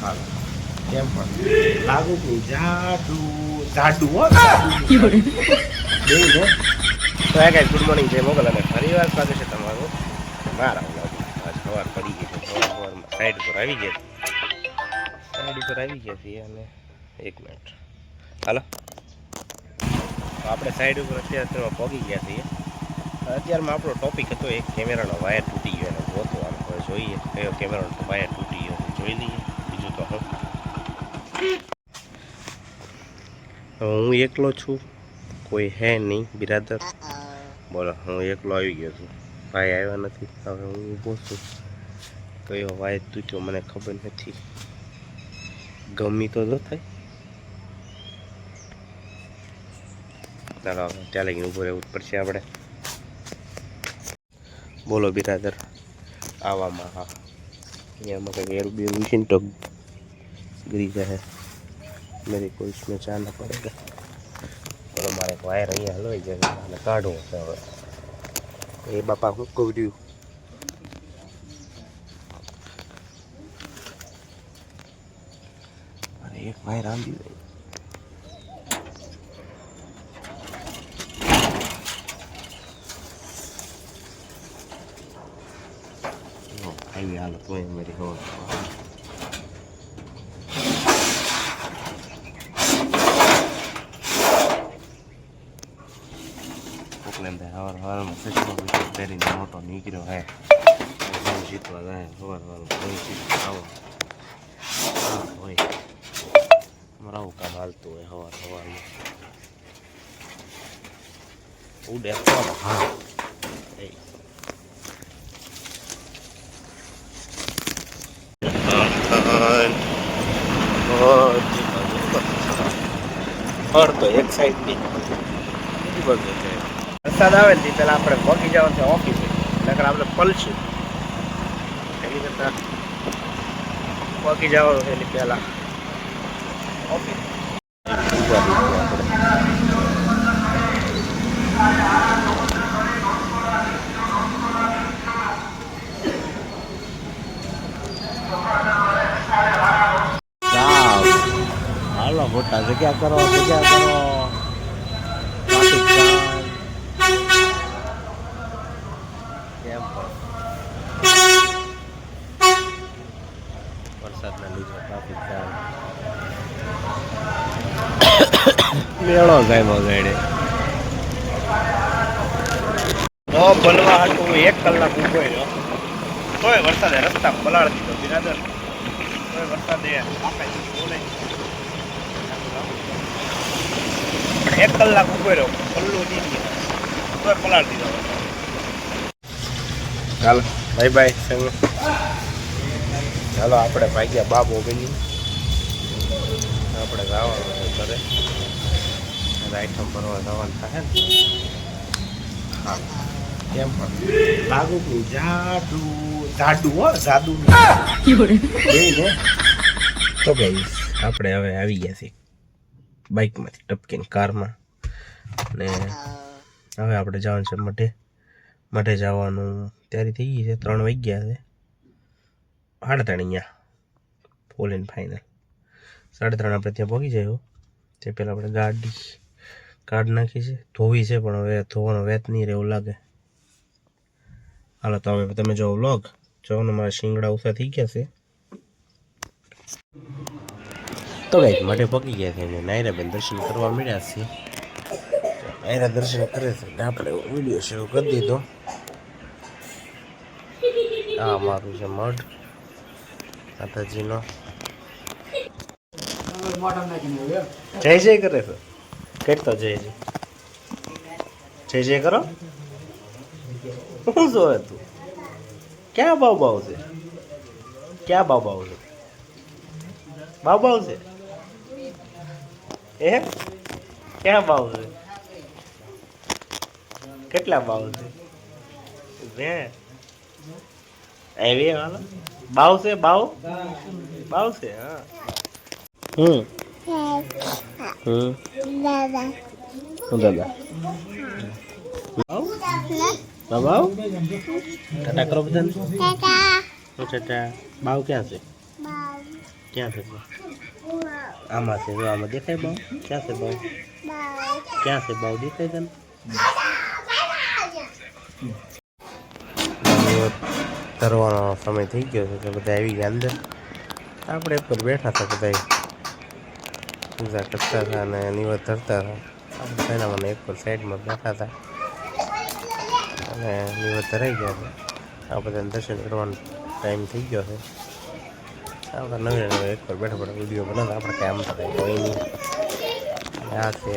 હા કેમ પણ? લાગુ કે જાડુ જાડુ હો. ને તો હે ગાઈસ ગુડ મોર્નિંગ, જય મોગલ અને ફરીવાર સ્વાગત છે તમારું મારા આજ સવાર પડી ગઈ છે સાઈડ ઉપર આવી ગયા સાઈડ ઉપર આવી ગયા છીએ અને એક મિનિટ. હાલો. આપણે સાઈડ ઉપર અત્યારે પહોંચી ગયા છીએ. અત્યારમાં આપણો ટોપિક હતો, એક કેમેરાનો વાયર તૂટી ગયો એને ગોતવાનો. હવે જોઈએ કયો કેમેરાનો વાયર તૂટી ગયો જોઈ લઈએ. હું એકલો છું. કોઈ હે નહીં બિરાદર. બોલો હું એકલો આવી ગયો છું. ભાઈ આવ્યા નથી. હવે હું ઊભો છું. કયો વાયર તૂટ્યો મને ખબર નથી. ગમી તો ન થાય. ચાલો ત્યાં લઈને ઊભો રહેવું જ પડશે આપણે. બોલો બિરાદર. આવામાં હા. અહીંયામાં કંઈક એરું બેરું છે ને તો गिरी जाए मेरे को इसमें जाना पड़ेगा બોલો મારે એક વાયર અહીંયા હલવાઈ જાય અને કાઢવો છે હવે એ બાપા હું કહું રહ્યું અને એક વાયર આંબી જાય આવી હાલત હોય મારી હોય કોકને હવાર હવારમાં સચમાં વિકેટ પહેરીને મોટો નીકળ્યો હે. ઘઉં જીતવા જાય. હવાર હવારમાં ઘઉં જીતવા આવો. હોય. અમારે આવું કામ હાલતું હોય હવાર હવારમાં. ઉડે પણ હા. ફર તો એક સાઈડની. બીજી બાજુ વરસાદ આવે ને પેલા આપણે પહોંચી જવાનું છે ઓફિસે. નકર આપણે પલશું. એની કરતા પહોંચી જવાનું એની પહેલાં. મોટા જગ્યા કરો જગ્યા કરો ટ્રાફિક જામ કેમ પણ વરસાદના લીધે મેળો બનવા હાટું એક કલાક ઊભો રહ્યો તોય વરસાદે રસ્તા પલાળ દીધો બિરાદર તોય વરસાદે આપે બોલે એક કલાક ઊભો રહ્યો પલ્લું નહીં તોય પલાળ દીધો ચાલો. બાય બાય ચાલો આપણે ભાગ્યા બાબો બની આપણે જવાનું ઘરે. આઈટમ ભરવા જવાનું થાય ને. હા. કેમ પણ. લાગુ કે જાડુ જાડુ હો જાદુ તો ભાઈ આપણે હવે આવી ગયા છીએ બાઇકમાંથી ટપકીને કારમાં. ને હવે આપણે જવાનું છે મઢે. મઢે જવાનું. તૈયારી થઈ ગઈ છે, ત્રણ વાગ્યા છે. સાડા ત્રણ અહીંયા ફૂલ એન્ડ ફાઇનલ સાડા ત્રણ આપણે ત્યાં પહોંચી જાય તે પહેલાં આપણે ગાડી કાઢ નાખી છે. ધોવી છે, પણ હવે ધોવાનો વેત નહીં રહે એવું લાગે. હાલો, તો હવે તમે જો વ્લોગ જો મારા શિંગડા ઉસા થઈ ગયા છે. તો ગઈ માટે પકી ગયા છે અને નાયરા બેન દર્શન કરવા મળ્યા છે. નાયરા દર્શન કરે છે આપણે વીડિયો શરૂ કરી દીધો. આ મારું છે મઢ. માતાજીનો. જય જય કરે છે કરતો જય જય. જય જય કરો. શું જોવે તું? ક્યાં બાવ છે? ક્યાં બાવ છે? બાવ છે? એ ક્યાં બાવ છે? કેટલા બાવ છે? બે એવી હાલો બાવ છે બાવ? બાવ છે હા. હમ. હમ. હું દાદા. બાવ? ટાટા કરો બધાને. હું ટાટા બાવ ક્યાં છે? ક્યાં છે બાવ? આમાં છે જો આમાં દેખાય બાવ. ક્યાં છે બાવ? ક્યાં છે બાવ? દેખાય તને તરવાનો સમય થઈ ગયો છે એટલે બધા આવી ગયા અંદર. આપણે પર બેઠા હતા બધા પૂજા કરતા હતા અને નિવત ધરતા હતા. આપણે તેના મને એક પર સાઈડમાં બેઠા હતા. અને નિવત ધરાઈ ગયા છે. આ બધાને દર્શન કરવાનો ટાઈમ થઈ ગયો છે. આપણે નવે નવે એક પર બેઠા બેઠા વીડિયો બનાવતા. આપણે કામ થાય કોઈ નહીં. આ છે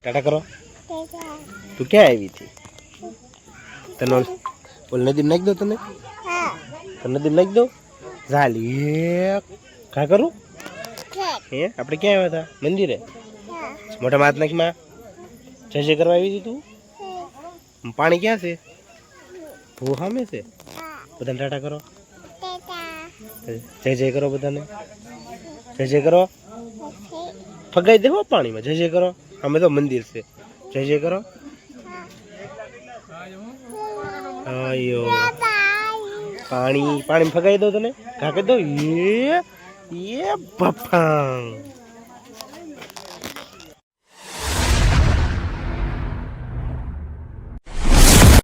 ટાટા કરો. તું ક્યાં આવી હતી? તને ઓલ ઓલ નદી નાખી દો તને? તને નદી નાખી દો ઝાલી કા કરું? હે? આપણે ક્યાં આવ્યા હતા? મંદિરે? મોટા નાખમાં જય જય કરવા આવી હતી તું પાણી ક્યાં છે? ભૂ સામે છે? બધાને ટાટા કરો. જય જય કરો બધાને. જય જય કરો. ફગાઈ દેવો પાણીમાં. જય જય કરો. અમે તો મંદિર છે. જય જય કરો. આયો. પાણી પાણી ફગાઈ દો તને. ઘા કરી દો. એ એ બફાંગ